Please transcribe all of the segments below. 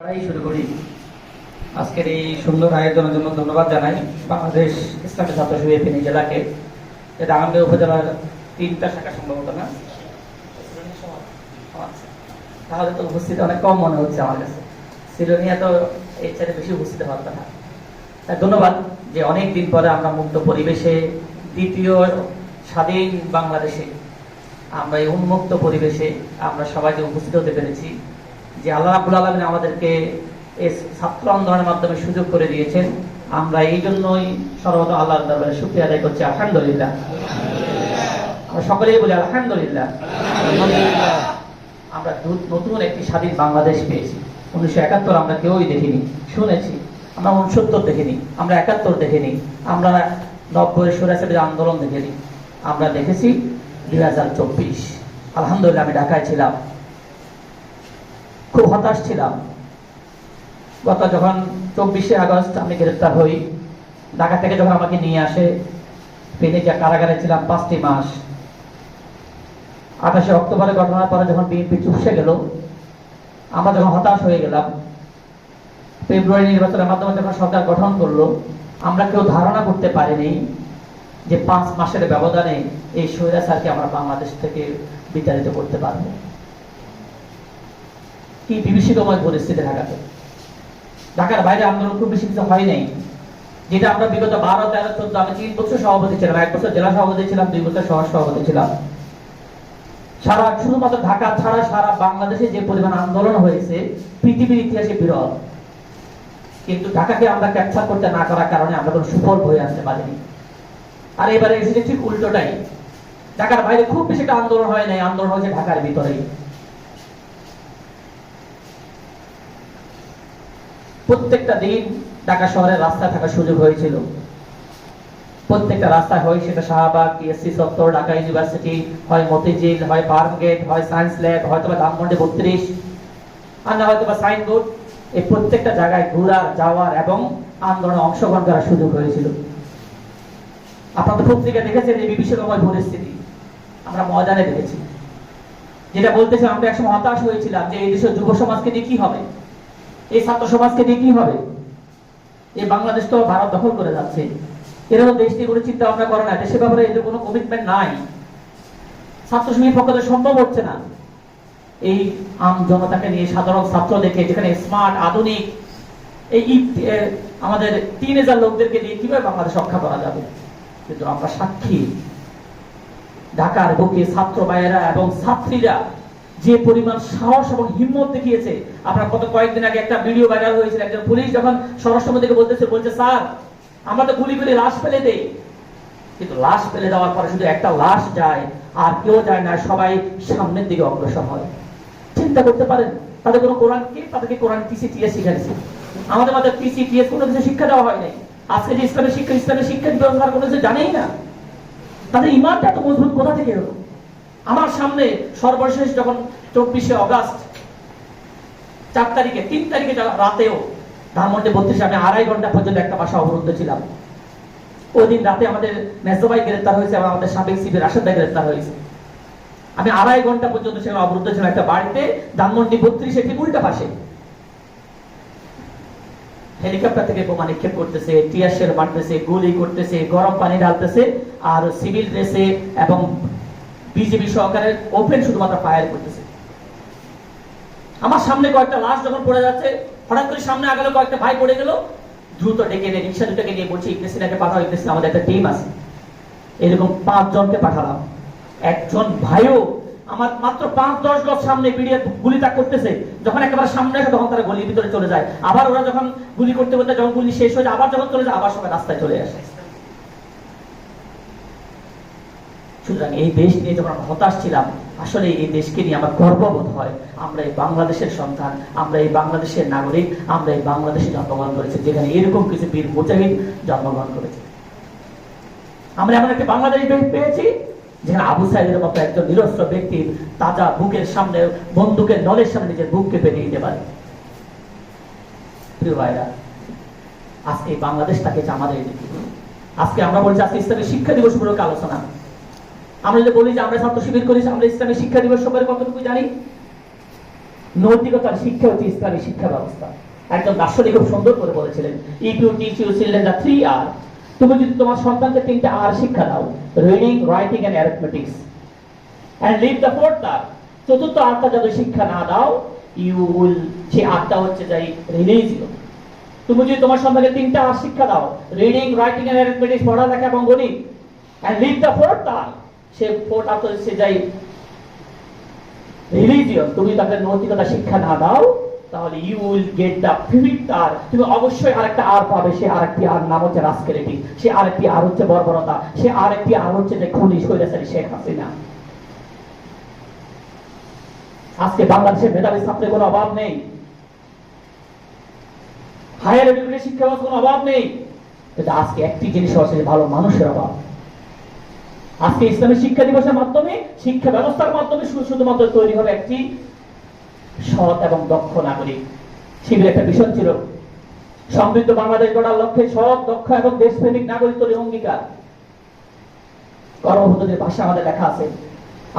শুরু করি। আজকের এই সুন্দর আয়োজনের জন্য ধন্যবাদ জানাই বাংলাদেশ ইসলামী ছাত্র শিবির ফেনী জেলাকে। এটা আমাদের উপজেলার তিনটা শাখা সম্ভবত, না। তাহলে তো উপস্থিতি অনেক কম মনে হচ্ছে আমার কাছে। সিলোনিয়া তো এর চাইতে বেশি উপস্থিত হওয়ার কথা। তাই ধন্যবাদ যে অনেক দিন পরে আমরা মুক্ত পরিবেশে দ্বিতীয় স্বাধীন বাংলাদেশে আমরা এই উন্মুক্ত পরিবেশে আমরা সবাই যে উপস্থিত হতে পেরেছি। যে আল্লাহ রাবুল আলমিন আমাদেরকে এই ছাত্র আন্দোলনের মাধ্যমে সুযোগ করে দিয়েছেন। আমরা এই জন্যই সর্বত আল্লাহ দরবারে শুক্রিয়া আদায় করছি। আলহামদুলিল্লাহ। আমরা সকলেই বলি আলহামদুলিল্লাহ। আমরা নতুন একটি স্বাধীন বাংলাদেশ পেয়েছি। উনিশশো একাত্তর আমরা কেউই দেখিনি। শুনেছি। আমরা উনসত্তর দেখিনি। আমরা একাত্তর দেখিনি। আমরা নব্বই সুরাসের আন্দোলন দেখিনি। আমরা দেখেছি দুই হাজার চব্বিশ। আলহামদুলিল্লাহ আমি ঢাকায় ছিলাম। খুব হতাশ ছিলাম। গত যখন চব্বিশে আগস্ট আমি গ্রেপ্তার হই, ঢাকা থেকে যখন আমাকে নিয়ে আসে ফেনে যা কারাগারে ছিলাম পাঁচটি মাস। আঠাশে অক্টোবরের ঘটনার পরে যখন বিএনপি চুপসে গেল, আমরা যখন হতাশ হয়ে গেলাম, ফেব্রুয়ারি নির্বাচনের মাধ্যমে যখন সরকার গঠন করল, আমরা কেউ ধারণা করতে পারিনি যে পাঁচ মাসের ব্যবধানে এই স্বৈরাচারকে আমরা বাংলাদেশ থেকে বিতাড়িত করতে পারব। কি বিভীষিতময় পরিস্থিতি ঢাকাতে? ঢাকার বাইরে আন্দোলন খুব বেশি কিছু হয় নাই। যেটা আমরা বিগত বারো, তেরো, চোদ্দ আমি তিন বছর সভাপতি ছিলাম, এক বছর জেলা সভাপতি ছিলাম, দুই বছর সহ সভাপতি ছিলাম। সারা, শুধুমাত্র ঢাকা ছাড়া সারা বাংলাদেশে যে পরিমাণ আন্দোলন হয়েছে, পৃথিবীর ইতিহাসে বিরল। কিন্তু ঢাকাকে আমরা ক্যাপচার করতে না করার কারণে আমরা কোনো সুফল বয়ে আনতে পারিনি। আর এবারে এসেছে ঠিক উল্টোটাই। ঢাকার বাইরে খুব বেশি একটা আন্দোলন হয় নাই, আন্দোলন হয়েছে ঢাকার ভিতরেই। প্রত্যেকটা দিন ঢাকা শহরের রাস্তায় থাকার সুযোগ হয়েছিল। প্রত্যেকটা রাস্তায় হয় সেটা শাহবাগ টিএসসি চত্বর ঢাকা ইউনিভার্সিটি হয় মতিঝিল, হয় পার্ক গেট হয় সায়েন্স ল্যাব হয়তো বা ধানমন্ডি বত্রিশ আর না হয়তো বা সাইনবোর্ড। এই প্রত্যেকটা জায়গায় ঘোরার যাওয়ার এবং আন্দোলনে অংশগ্রহণ করার সুযোগ হয়েছিল। আপনাদের পত্রিকা দেখেছেন এই বিভীষিকাময় পরিস্থিতি। আমরা ময়দানে দেখেছি। যেটা বলতেছে আমরা একসময় হতাশ হয়েছিলাম যে এই দেশের যুব সমাজকে নিয়ে কি হবে? এই ছাত্র সমাজকে নিয়ে কি হবে? এই বাংলাদেশ তো ভারত দখল করে যাচ্ছে। এরা তো দেশ নিয়ে কোনো চিন্তা ভাবনা করে না। দেশের ব্যাপারে এদের কোনো কমিটমেন্ট নাই। ছাত্র সমিতির পক্ষ থেকে সম্ভব হচ্ছে না। এই আম জনতাকে নিয়ে সাধারণ ছাত্র দেখে যেখানে স্মার্ট আধুনিক, এই আমাদের তিন হাজার লোকদেরকে নিয়ে কীভাবে বাংলাদেশ রক্ষা করা যাবে? কিন্তু আমরা সাক্ষী। ঢাকার বুকে ছাত্র ভাইয়েরা এবং ছাত্রীরা যে পরিমাণ সাহস এবং হিম্মত দেখিয়েছে। আপনার গত কয়েকদিন আগে একটা ভিডিও ভাইরাল হয়েছিল, একজন পুলিশ যখন স্বরাষ্ট্রমন্ত্রীকে বলতেছে, বলছে, স্যার, আমরা তো গুলি করে লাশ ফেলে দেই। কিন্তু লাশ ফেলে দেওয়ার পরে শুধু একটা লাশ যায়, আর কেউ যায় না, সবাই সামনের দিকে অগ্রসর হয়। চিন্তা করতে পারেন, তাদের কোনো কোরআন কে? তাদেরকে কোরআন পিসি টিএস শিখাইছে। আমাদের মাঝে পিসি টিএস কোনো কিছু শিক্ষা দেওয়া হয় নাই। আজকে যে ইসলামের শিক্ষা ইসলামের শিক্ষা ব্যবহার কোনো কিছু জানেই না। তাদের ইমানটা এত মজবুত কোথা থেকে এলো? আমার সামনে সর্বশেষ যখন চব্বিশে অগাস্ট চার তারিখে, তিন তারিখে রাতেও ধানমন্ডি বত্রিশে আমি আড়াই ঘণ্টা পর্যন্ত একটা বাসা অবরুদ্ধ ছিলাম। ওই দিন রাতে আমাদের মেজবাই গ্রেপ্তার হয়েছে এবং আমাদের সাবেক সিপি রাশেদ ভাই গ্রেপ্তার হয়েছে। আমি আড়াই ঘণ্টা পর্যন্ত সেখানে অবরুদ্ধ ছিলাম একটা বাড়িতে, ধানমন্ডি বত্রিশে ঠিক উল্টা পাশে। হেলিকপ্টার থেকে বোমা নিক্ষেপ করতেছে, টিয়ার শেল মারতেছে গুলি করতেছে, গরম পানি ঢালতেছে, আর সিভিল ড্রেসে এবং বিজেপি সহকারে ওপেন শুধুমাত্র ফায়ার করতেছে। আমার সামনে কয়েকটা লাশ যখন পড়ে যাচ্ছে, হঠাৎ করে সামনে আগালো কয়েকটা ভাই পড়ে গেল, দ্রুত ডেকে এনে রিক্সা দুটাকে নিয়ে বলছি ইগনেসিনাকে পাঠাও ইগনেসিনা আমাদের একটা টিম আছে। এরকম পাঁচ জনকে পাঠালাম। একজন ভাইও আমার মাত্র পাঁচ দশ গজ সামনে পিড়িয়ে গুলি তাক করতেছে। যখন একেবারে সামনে আসে, তখন তারা গলির ভিতরে চলে যায়। আবার ওরা যখন গুলি করতে করতে যখন গুলি শেষ হয়ে যায়, আবার যখন চলে যায়, আবার সবাই রাস্তায় চলে আসে। সুতরাং এই দেশ নিয়ে যখন আমরা হতাশ ছিলাম আসলে এই দেশকে নিয়ে আমার গর্ববোধ হয়। আমরা এই বাংলাদেশের সন্তান, আমরা এই বাংলাদেশের নাগরিক, আমরা এই বাংলাদেশে জন্মগ্রহণ করেছি, যেখানে এরকম কিছু বীর মুজাহিদ জন্মগ্রহণ করেছে। আমরা এমন একটি বাংলাদেশ পেয়েছি, যেখানে আবু সাইদের মতো একজন নিরস্ত্র ব্যক্তির তাজা বুকের সামনে, বন্দুকের নলের সামনে নিজের বুককে পেতে দিতে পারে। প্রিয় ভাইরা, আজকে এই বাংলাদেশ তাকে আমাদের, আজকে আমরা বলছি আজকে ইসলামের শিক্ষা দিবস উপলক্ষে আলোচনা। আমরা যদি বলি যে আমরা ছাত্র শিবির করেছি আমরা ইসলামের শিক্ষা দিবস সম্পর্কে কতটুকু জানি? নৈতিকতার শিক্ষা হচ্ছে ইসলামী শিক্ষা ব্যবস্থা। একজন দার্শনিক খুব সুন্দর করে বলেছিলেন if you teach you children the three R তুমি যদি তোমার সন্তানকে তিনটা আর শিক্ষা দাও reading writing and arithmetics and leave the fourth R চতুর্থ আরটা যদি শিক্ষা না দাও ইউ উইল সেই আরটা হচ্ছে যাই রিলিজিয়ন তুমি যদি তোমার সন্তানকে তিনটা আর শিক্ষা দাও রিডিং রাইটিং এন্ড অ্যারিথমেটিক্স পড়ালেখা এবং গণিত and leave the fourth R সে সে যাই তুমি তাকে নৈতিকতা শিক্ষা না দাও, তাহলে you will get the fifth R তুমি অবশ্যই আরেকটা আর পাবে, সে আরেকটি আর নাম হচ্ছে সে আরেকটি আর হচ্ছে বর্বরতা। সে আরেকটি আর হচ্ছে যে খুনি শেখ হাসিনা। আজকে বাংলাদেশের মেধাবী ছাত্রের কোনো অভাব নেই। হায়ার এডুকেশন শিক্ষা কোনো অভাব নেই। কিন্তু আজকে একটি জিনিস ভালো মানুষের অভাব। আজকে ইসলামী শিক্ষা দিবসের মাধ্যমে, শিক্ষা ব্যবস্থার মাধ্যমে শুধু শুধুমাত্র তৈরি হবে একটি সৎ এবং দক্ষ নাগরিক। শিবির একটা বিষয় ছিল, সমৃদ্ধ বাংলাদেশ গড়ার লক্ষ্যে সৎ, দক্ষ এবং দেশপ্রেমিক নাগরিক তৈরির অঙ্গীকার। কর্মভূতদের ভাষা আমাদের লেখা আছে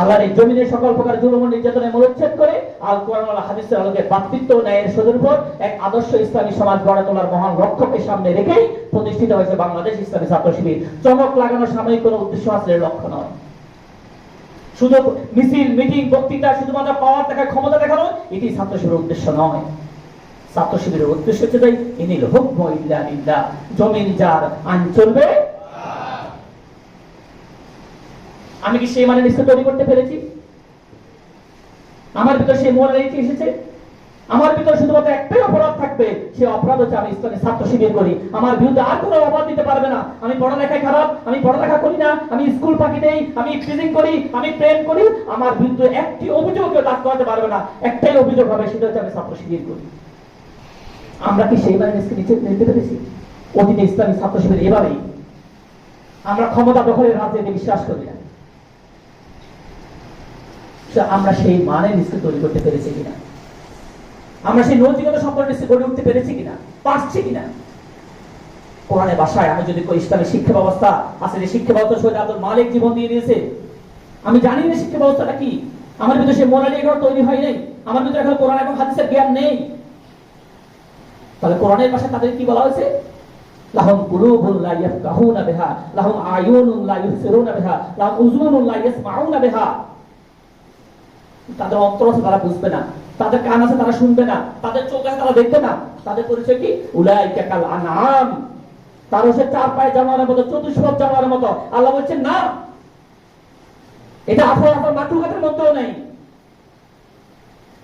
আল্লাহর এই জমিনের সকল প্রকার জুলুম নির্যাতনের মূলোচ্ছেদ করে আল কোরআন হাদিসের আলোকে ভ্রাতৃত্ব ন্যায়ের সোজের উপর এক আদর্শ ইসলামী সমাজ গড়ে তোলার মহান লক্ষ্যকে সামনে রেখেই প্রতিষ্ঠিত হয়েছে বাংলাদেশ ইসলামী ছাত্র শিবির। চমক লাগানো সাময়িক কোনো উদ্দেশ্য হাসিলের লক্ষ্য নয়। শুধু মিছিল, মিটিং, বক্তৃতা, শুধুমাত্র পাওয়ার দেখায় ক্ষমতা দেখানো, এটি ছাত্র শিবিরের উদ্দেশ্য নয়। ছাত্র শিবিরের উদ্দেশ্য হচ্ছে তাই, ইনিল হুকম ইল্লা জমিন যার আইন চলবে আমি কি সেই মানে নিশ্চয় তৈরি করতে পেরেছি? আমার ভিতর সেই মোরালিটি এসেছে। আমার ভিতর শুধুমাত্র একটাই অপরাধ থাকবে, সে অপরাধ হচ্ছে আমি ইসলামী ছাত্র শিবির করি। আমার বিরুদ্ধে আর কোনো অপরাধ দিতে পারবে না। আমি পড়ালেখায় খারাপ, আমি পড়ালেখা করি না, আমি স্কুল ফাঁকি দেই, আমি ফিজিং করি, আমি প্রেম করি, আমার বিরুদ্ধে একটি অভিযোগ কেউ দাঁড় করাতে পারবে না। একটাই অভিযোগ হবে, সেটা হচ্ছে আমি ছাত্র শিবির করি। আমরা কি সেই মানে নিচে নিতে পেরেছি? অতীতে ইসলামী ছাত্র শিবির এভাবেই। আমরা ক্ষমতা দখলের রাজনীতি বিশ্বাস করি না। আমরা সেই মানে নিশ্চয় তৈরি করতে পেরেছি কিনা? আমরা সেই নৈতিকতা সম্পর্কে গড়ে উঠতে পেরেছি কিনা? পারছি কিনা? কোরআনের বাসায় আমি যদি ইসলামের শিক্ষা ব্যবস্থা যে শিক্ষা ব্যবস্থা আব্দুল মালিক জীবন দিয়ে দিয়েছে, আমি জানি না শিক্ষা ব্যবস্থাটা কি। আমার ভিতরে সেই মোরালি এগুলো তৈরি হয় নাই। আমার ভিতরে এখন কোরআন এবং হাদিসের জ্ঞান নেই। তাহলে কোরআনের ভাষায় তাদের কি বলা হয়েছে? লাহুম কুলুবুন লা ইয়াফকাহুনা বিহা, লাহুম আয়ুনুন লা বিহা, লাহুম উযুনুন লা ইয়াসমাউনা বিহা। তাদের অন্তর আছে, তারা বুঝবে না। তাদের কান আছে, তারা শুনবে না। তাদের চোখ আছে, তারা দেখবে না। তাদের পরিচয় কি? কাল আনআম তার হচ্ছে চার পায়ে মতো চতুষ্পদ মতো। আল্লাহ না। এটা মাতৃঘাতের মধ্যেও নেই।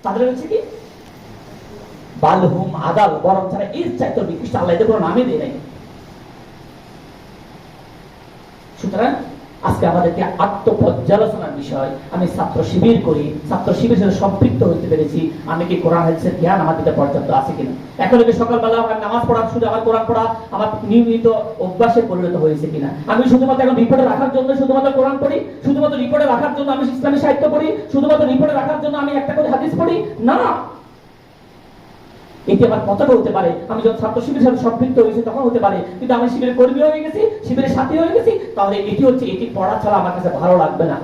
তাদের হচ্ছে কি? বালহুম আদাল, বরং এর চাইতে আল্লাহ কোনো নামই দেয় সুতরাং আজকে আমাদেরকে আত্মপর্যালোচনার বিষয়। আমি ছাত্র শিবির করি। ছাত্র শিবির সাথে সম্পৃক্ত হইতে পেরেছি। আমি কি কোরআন, হাদিসের জ্ঞান আমার দিকে পর্যাপ্ত আছে কিনা? এখন যদি সকালবেলা আমি নামাজ পড়া, শুধু আমার কোরআন পড়া, আমার নিয়মিত অভ্যাসে পরিণত হয়েছে কিনা? আমি শুধুমাত্র এখন রিপোর্টে রাখার জন্য শুধুমাত্র কোরআন পড়ি, শুধুমাত্র রিপোর্টে রাখার জন্য আমি ইসলামী সাহিত্য পড়ি, শুধুমাত্র রিপোর্টে রাখার জন্য আমি একটা করে হাদিস পড়ি। না! এটি আমার কথাটা হতে পারে। আমি যখন ছাত্র শিবিরের সাথে সম্পৃক্ত হয়েছি, তখন হতে পারে। কিন্তু আমি শিবিরের কর্মী হয়ে গেছি, শিবিরের সাথী হয়ে গেছি, তাহলে এটি হচ্ছে, এটি পড়া ছাড়া আমার কাছে ভালো লাগবে না।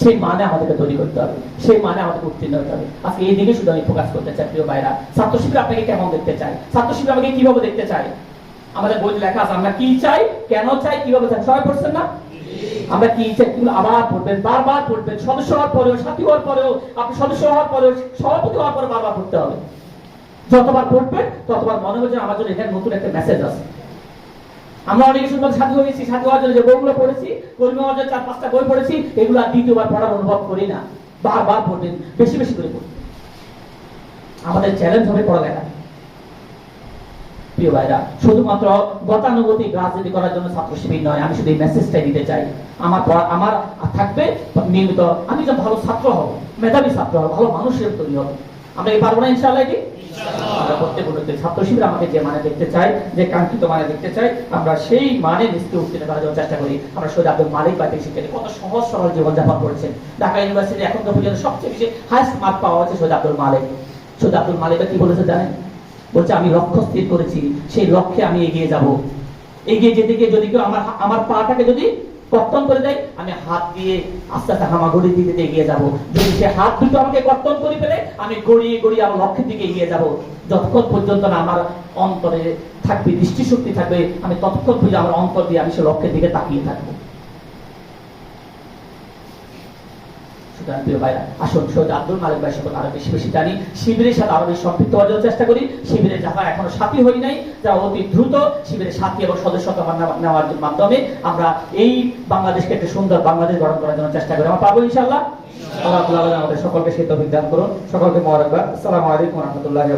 সেই মানে আমাদেরকে তৈরি করতে হবে। সেই মানে আমাদেরকে উত্তীর্ণ হতে হবে। আজকে এই দিকে শুধু আমি ফোকাস করতে চাই, প্রিয় ভাইরা। ছাত্র শিবির আপনাকে কেমন দেখতে চাই ছাত্র শিবির আমাকে কীভাবে দেখতে চাই আমাদের বই লেখা আছে, আমরা কি চাই, কেন চাই, কীভাবে চাই, সবাই পড়ছেন না? আমরা কি চাই এগুলো আবার পড়বেন, বারবার পড়বেন, সদস্য হওয়ার পরেও, সাথী হওয়ার পরেও, আপনি সদস্য হওয়ার পরেও, সভাপতি হওয়ার পরে বারবার পড়তে হবে। যতবার পড়বেন, ততবার মনে হচ্ছে আমার জন্য এখানে নতুন একটা মেসেজ আছে। আমরা অনেকে সুন্দর সাথী হয়েছি, সাথী হওয়ার জন্য যে বইগুলো পড়েছি কর্মী হওয়ার জন্য চার পাঁচটা বই পড়েছি, এগুলো আর দ্বিতীয়বার পড়ার অনুভব করি না। বারবার পড়বেন, বেশি বেশি করে পড়বেন। আমাদের চ্যালেঞ্জ হবে পড়ালেখা। প্রিয় ভাইরা শুধুমাত্র গতানুগতিক রাজনীতি করার জন্য ছাত্র শিবির নয় আমি শুধু এই মেসেজটাই দিতে চাই। আমার পড়া- আমার থাকবে নিয়মিত আমি যে ভালো ছাত্র হব মেধাবী ছাত্র হব ভালো মানুষের তৈরি হব। আমরা এই পারব না ইনশাআল্লাহ প্রত্যেক ছাত্র শিবির আমাকে যে মানে দেখতে চাই যে কাঙ্ক্ষিত মানে দেখতে চাই আমরা সেই মানে নিশ্চয় উত্তীর্ণ করার জন্য চেষ্টা করি। আমরা সৈয়দ আব্দুল মালিক শিক্ষার্থী কত সহজ সরল জীবনযাপন করেছেন। ঢাকা ইউনিভার্সিটি এখন তো পর্যন্ত সবচেয়ে বেশি হাইস্ট মার্ক পাওয়া হচ্ছে সৈয়দ আব্দুল মালিক। সৈয়দ আব্দুল মালিকটা কি বলেছে জানেন? বলছে, আমি লক্ষ্য স্থির করেছি, সেই লক্ষ্যে আমি এগিয়ে যাব। এগিয়ে যেতে গিয়ে যদি কেউ আমার আমার পাটাকে যদি কর্তন করে দেয়, আমি হাত দিয়ে আস্তে আস্তে হামাগুড়ি দিকে এগিয়ে যাব। যদি সে হাত দুটো আমাকে কর্তন করে ফেলে, আমি গড়িয়ে গড়িয়ে আমার লক্ষ্যের দিকে এগিয়ে যাব। যতক্ষণ পর্যন্ত না আমার অন্তরে থাকবে, দৃষ্টিশক্তি থাকবে, আমি ততক্ষণ পর্যন্ত আমার অন্তর দিয়ে আমি সে লক্ষ্যের দিকে তাকিয়ে থাকব। সুতরাং প্রিয় আসুন সৈয়দ আব্দুল মালিক ভাই সম্পর্কে আরও বেশি বেশি জানি। শিবিরের সাথে আরও বেশি সম্পৃক্ত চেষ্টা করি। এখনও সাথী হই নাই, যারা অতি দ্রুত শিবিরের সাথী এবং সদস্যতা নেওয়া- নেওয়ার মাধ্যমে আমরা এই বাংলাদেশকে একটা সুন্দর বাংলাদেশ গঠন করার জন্য চেষ্টা করি। আমরা পাবো ইনশাল্লাহ আল্লাহ আমাদের সকলকে সেই তৌফিক করুন। সকলকে মোবারকবাদ আসসালামু আলাইকুম রাহমাতুল্লাহি